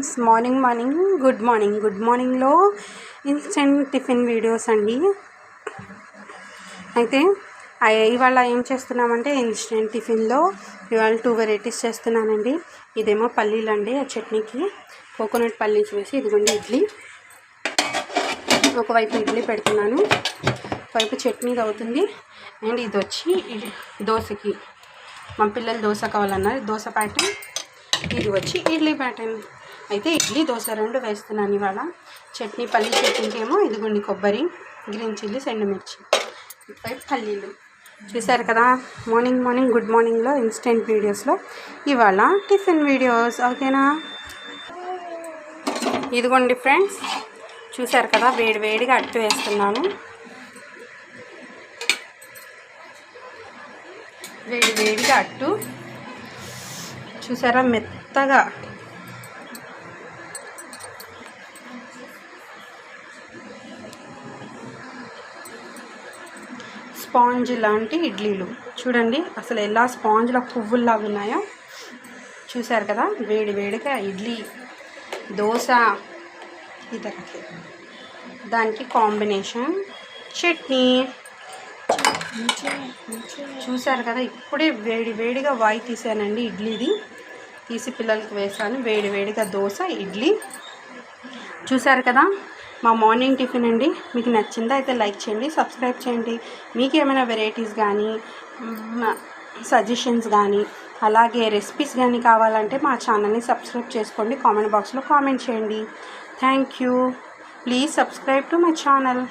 Friends morning morning good morning. Good మార్నింగ్లో instant tiffin videos అండి. అయితే ఇవాళ ఏం చేస్తున్నామంటే ఇన్స్టెంట్ టిఫిన్లో ఇవాళ టూ వెరైటీస్ చేస్తున్నానండి. ఇదేమో పల్లీలు అండి ఆ చట్నీకి. కోకోనట్ పల్లీస్ వేసి ఇదిగోండి ఇడ్లీ. ఒకవైపు ఇడ్లీ పెడుతున్నాను. ఒకవైపు చట్నీ అవుతుంది అండ్ ఇది వచ్చి దోశకి. మా పిల్లలు దోశ కావాలన్నారు. దోశ ప్యాటర్న్ ఇది వచ్చి ఇడ్లీ ప్యాటర్న్ అయితే ఇడ్లీ దోశ రెండు వేస్తున్నాను ఇవాళ. చట్నీ పల్లీ చట్నీకి ఏమో ఇదిగోండి కొబ్బరి గ్రీన్ చిల్లీస్ ఎండుమిర్చి ఇటువైపు పల్లీలు. చూసారు కదా మార్నింగ్ మార్నింగ్ గుడ్ మార్నింగ్లో ఇన్స్టెంట్ వీడియోస్లో ఇవాళ టిఫిన్ వీడియోస్ ఓకేనా? ఇదిగోండి ఫ్రెండ్స్ చూసారు కదా వేడి వేడిగా అట్టు వేస్తున్నాను. వేడి వేడిగా అట్టు. చూసారా మెత్తగా స్పాంజ్ లాంటి ఇడ్లీలు. చూడండి అసలు ఎలా స్పాంజ్లో పువ్వుల్లాగా ఉన్నాయో. చూశారు కదా వేడి వేడిగా ఇడ్లీ దోశ ఇతరకి దానికి కాంబినేషన్ చట్నీ. చూశారు కదా ఇప్పుడే వేడి వేడిగా వాయి తీసానండి ఇడ్లీది. తీసి పిల్లలకి వేసాను వేడి వేడిగా దోశ ఇడ్లీ. చూశారు కదా మా మార్నింగ్ టిఫిన్ అండి. మీకు నచ్చిందా అయితే లైక్ చేయండి సబ్స్క్రైబ్ చేయండి. మీకు ఏమైనా వెరైటీస్ కానీ సజెషన్స్ కానీ అలాగే రెసిపీస్ కానీ కావాలంటే మా ఛానల్ని సబ్స్క్రైబ్ చేసుకోండి. కామెంట్ బాక్స్లో కామెంట్ చేయండి. Thank you. Please subscribe to my channel.